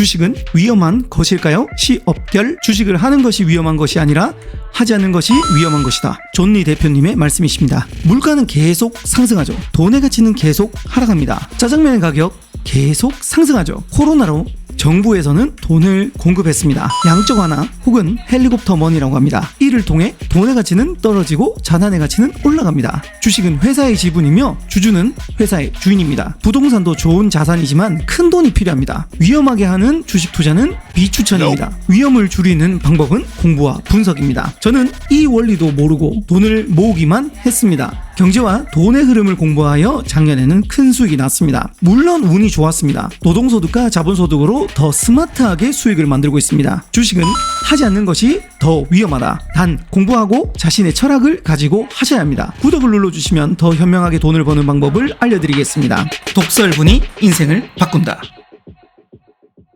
주식은 위험한 것일까요? 시업결 주식을 하는 것이 위험한 것이 아니라 하지 않는 것이 위험한 것이다. 존리 대표님의 말씀이십니다. 물가는 계속 상승하죠. 돈의 가치는 계속 하락합니다. 짜장면의 가격 계속 상승하죠. 코로나로 정부에서는 돈을 공급했습니다. 양적 완화 혹은 헬리콥터 머니라고 합니다. 이를 통해 돈의 가치는 떨어지고 자산의 가치는 올라갑니다. 주식은 회사의 지분이며 주주는 회사의 주인입니다. 부동산도 좋은 자산이지만 큰 돈이 필요합니다. 위험하게 하는 주식 투자는 비추천입니다. 위험을 줄이는 방법은 공부와 분석입니다. 저는 이 원리도 모르고 돈을 모으기만 했습니다. 경제와 돈의 흐름을 공부하여 작년에는 큰 수익이 났습니다. 물론 운이 좋았습니다. 노동소득과 자본소득으로 더 스마트하게 수익을 만들고 있습니다. 주식은 하지 않는 것이 더 위험하다. 단 공부하고 자신의 철학을 가지고 하셔야 합니다. 구독을 눌러주시면 더 현명하게 돈을 버는 방법을 알려드리겠습니다. 독설분이 인생을 바꾼다.